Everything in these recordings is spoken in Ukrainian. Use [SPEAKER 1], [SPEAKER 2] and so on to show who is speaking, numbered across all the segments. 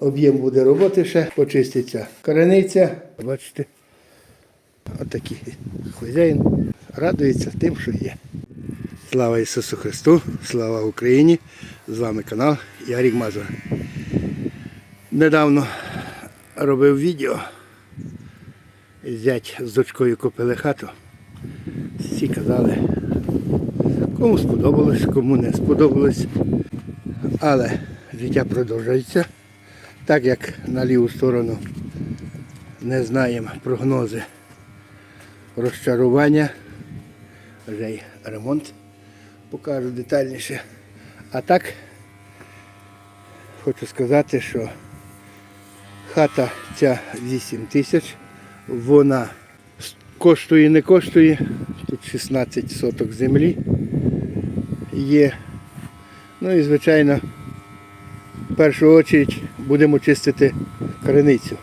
[SPEAKER 1] Об'єм буде роботи ще, почиститься корениця. Бачите, отакий хазяїн радується тим, що є. Слава Ісусу Христу, слава Україні! З вами канал Ярік Мазур. Недавно робив відео. Зять з дочкою купили хату. Всі казали, кому сподобалось, кому не сподобалось. Але життя продовжується. Так як на ліву сторону не знаємо прогнози розчарування, вже й ремонт покажу детальніше. А так хочу сказати, що хата ця 8 тисяч, вона коштує, не коштує. Тут 16 соток землі є. Ну і звичайно, першу чергу будемо чистити криницю.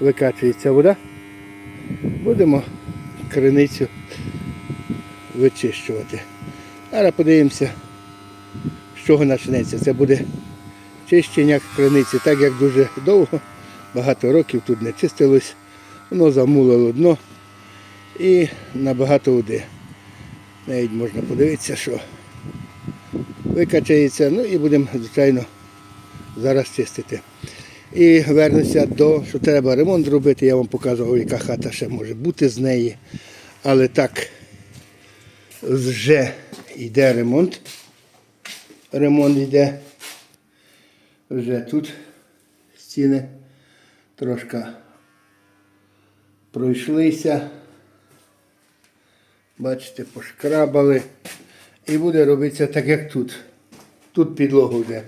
[SPEAKER 1] Викачується вода. Будемо криницю вичищувати. Зараз подивимося, з чого почнеться. Це буде чищення криниці, так як дуже довго, багато років тут не чистилось, воно замулило дно і набагато води. Навіть можна подивитися, що викачається, ну і будемо, звичайно, зараз чистити. І вернуся до, що треба ремонт зробити. Я вам показував, яка хата ще може бути з неї. Але так, вже йде ремонт. Ремонт йде. Вже тут стіни трошки пройшлися. Бачите, пошкрабали. І буде робитися так, як тут. Тут підлогу вже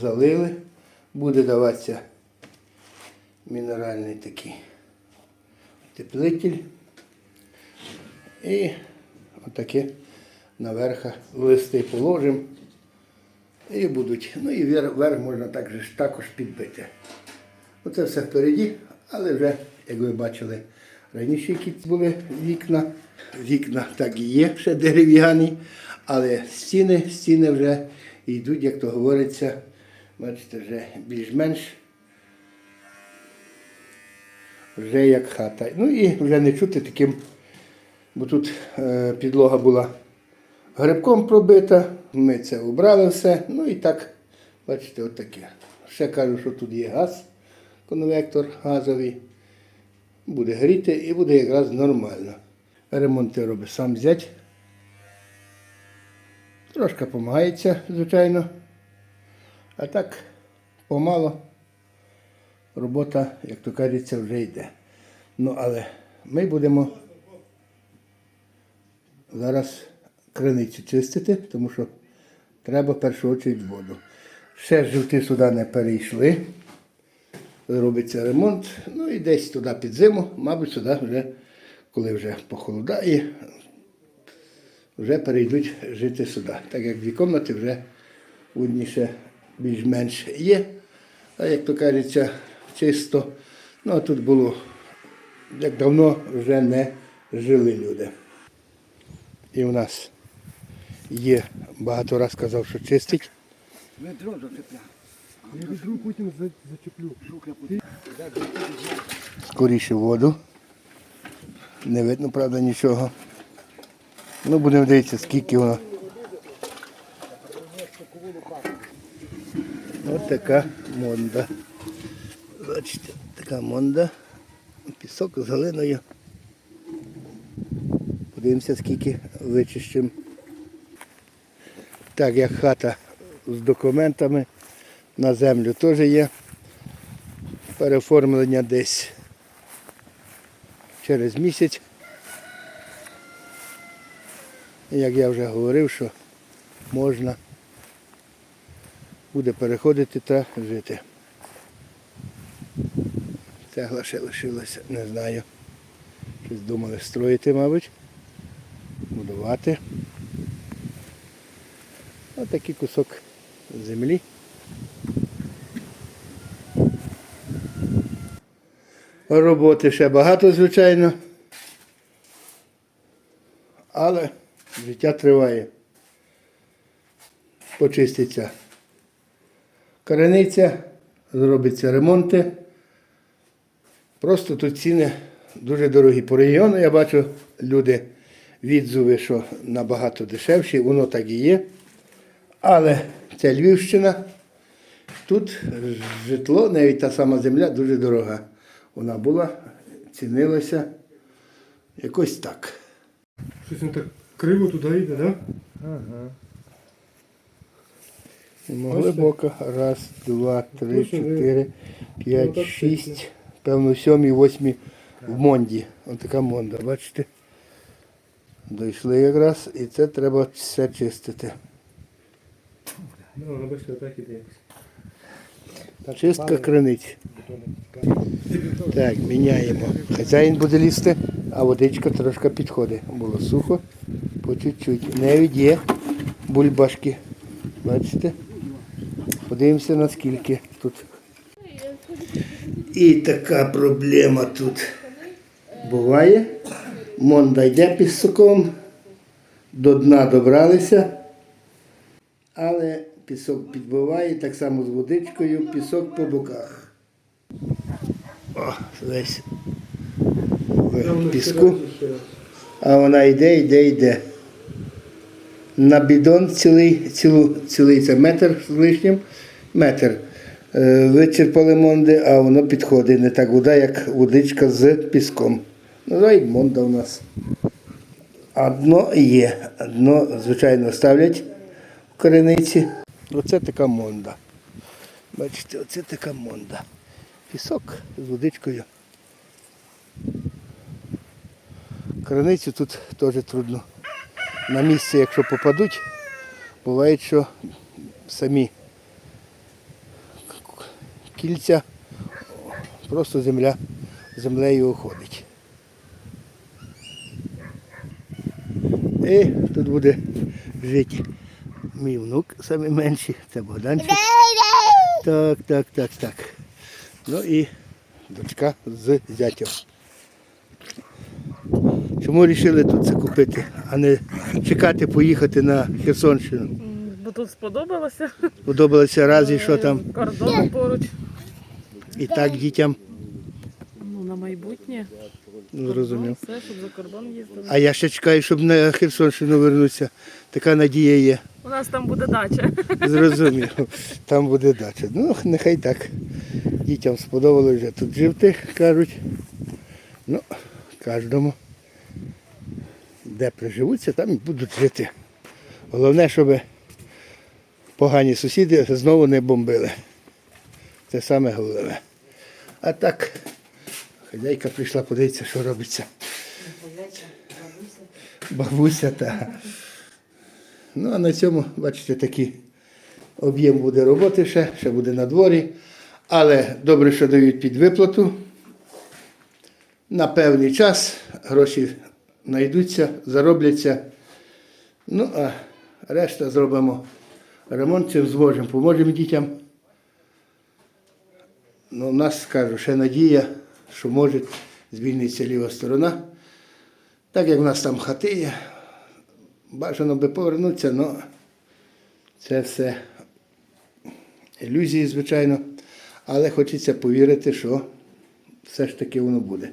[SPEAKER 1] залили. Буде даватися мінеральний такий теплитель. І отаке наверх листи положимо. І будуть. Ну і верх можна також, також підбити. Оце все впереді, але вже, як ви бачили, раніше які були вікна. Вікна так і є, ще дерев'яні, але стіни, стіни вже йдуть, як то говориться, бачите, вже більш-менш вже як хата. Ну і вже не чути таким, бо тут е, підлога була грибком пробита, ми це убрали все. Ну і так, бачите, отаке. Ще кажу, що тут є газ, конвектор газовий. Буде гріти і буде якраз нормально. Ремонти робить сам зять. Трошки допомагається, звичайно. А так, помало робота, як то кажеться, вже йде. Ну, але ми будемо зараз криницю чистити, тому що треба першу чергу воду. Ще жовти сюди не перейшли. Робиться ремонт. Ну і десь туди під зиму, мабуть, сюди вже, коли вже похолодає, вже перейдуть жити сюди. Так як дві кімнати вже одніше більш-менш є. А як то кажеться, чисто. Ну а тут було, як давно вже не жили люди. І в нас є, багато раз казав, що чистить.
[SPEAKER 2] Ведро зацепляв.
[SPEAKER 3] Я відру потім зачеплю.
[SPEAKER 1] скоріше воду. Не видно, правда, нічого. Ну, будемо дивитися, скільки воно. Ось така монда. Бачите, така монда. Пісок з глиною. Подивимося, скільки вичищимо. Так, як хата з документами на землю теж є. Переоформлення десь через місяць. Як я вже говорив, що можна буде переходити та жити. Цегла ще лишилася, не знаю. Щось думали строїти, мабуть, будувати. Ось такий кусок землі. Роботи ще багато, звичайно. Але життя триває. Почиститься Корениця, зробиться ремонти. Просто тут ціни дуже дорогі. По регіону я бачу люди відзуви, що набагато дешевші, воно так і є. Але це Львівщина. Тут житло, навіть та сама земля дуже дорога. Вона була, цінилася якось так.
[SPEAKER 3] Щось він так криво туди йде, так? да?
[SPEAKER 1] Глибоко. Раз, два, три, чотири,
[SPEAKER 3] Ну,
[SPEAKER 1] п'ять, шість. Певно, сьомій, восьмій в Монді. Ось така Монда, бачите? Дійшли якраз, і це треба все чистити.
[SPEAKER 3] Ну, воно бачите, так іде. Так,
[SPEAKER 1] Чистка криниць. Так, міняємо. Хазяїн буде лізти, а водичка трошки підходить. Було сухо, по чуть-чуть. Навіть є бульбашки. Бачите? Подивимося наскільки тут. І така проблема тут буває. Монда йде пісоком, до дна добралися, але пісок підбиває, так само з водичкою, пісок по боках. О, весь в піску. А вона йде, йде, йде. На бідон цілий, цілу, цілий це метр з лишнім, метр. Е, Вичерпали монди, а воно підходить не так вода, як водичка з піском. Ну, монда у нас. А дно є. Дно, звичайно, ставлять в корениці. Оце така монда. Бачите, оце така монда. Пісок з водичкою. Криницю тут теж трудно. На місце, якщо попадуть, буває, що самі кільця, просто земля землею уходить. І тут буде жити мій внук, самий менший, це Богданчик. Так, так, так, так. Ну і дочка з зятем. Чому вирішили тут це купити, а не чекати поїхати на Херсонщину?
[SPEAKER 4] Бо тут сподобалося.
[SPEAKER 1] Подобалося раз і що там.
[SPEAKER 4] Кордон поруч.
[SPEAKER 1] І так дітям
[SPEAKER 4] Ну, на майбутнє.
[SPEAKER 1] ну.
[SPEAKER 4] Все, щоб за кордон їздили.
[SPEAKER 1] А я ще чекаю, щоб на Херсонщину вернутися. Така надія є.
[SPEAKER 4] У нас там буде дача.
[SPEAKER 1] Зрозумів. Там буде дача. Ну, нехай так. Дітям сподобалося вже тут жити, кажуть. Ну, кожному. Де приживуться, там і будуть жити. Головне, щоб погані сусіди знову не бомбили. Це саме головне. А так, хазяйка прийшла подивитися, що робиться. Бабуся та. Ну, а на цьому, бачите, такий об'єм буде роботи ще, ще буде на дворі. Але добре, що дають під виплату. На певний час гроші знайдуться, заробляться. Ну, а решта зробимо ремонт, цим зможемо, поможемо дітям. Ну, у нас, скажу, ще надія, що може звільнитися ліва сторона. Так як в нас там хати є, бажано би повернутися, але це все ілюзії, звичайно. Але хочеться повірити, що все ж таки воно буде.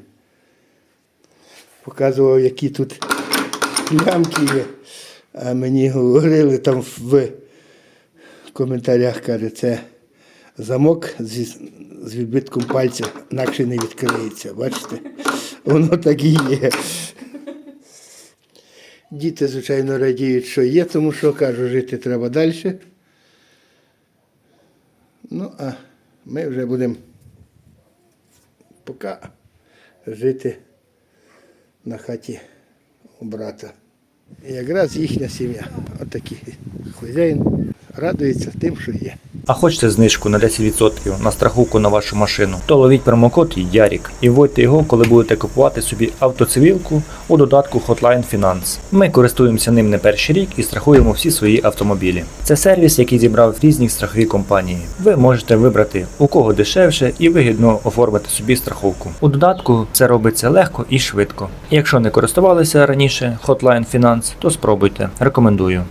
[SPEAKER 1] Показував, які тут плямки є. А мені говорили там в коментарях, каже, це замок з відбитком пальця, інакше не відкриється. Бачите? Воно так і є. Діти, звичайно, радіють, що є, тому що кажу, жити треба далі. Ну, а ми вже будемо поки жити на хаті у брата. І якраз їхня сім'я. Отакий хазяїн радується тим, що є.
[SPEAKER 5] А хочете знижку на 10% на страховку на вашу машину, то ловіть промокод Ярік і вводьте його, коли будете купувати собі автоцивілку у додатку Hotline Finance. Ми користуємося ним не перший рік і страхуємо всі свої автомобілі. Це сервіс, який зібрав різні страхові компанії. Ви можете вибрати у кого дешевше і вигідно оформити собі страховку. У додатку це робиться легко і швидко. Якщо не користувалися раніше Hotline Finance, то спробуйте. Рекомендую.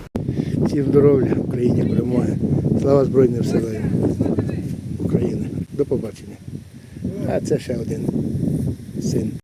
[SPEAKER 1] Всім здоров'я, Україні перемоги. Слава Збройним силам України. До побачення. А це ще один син.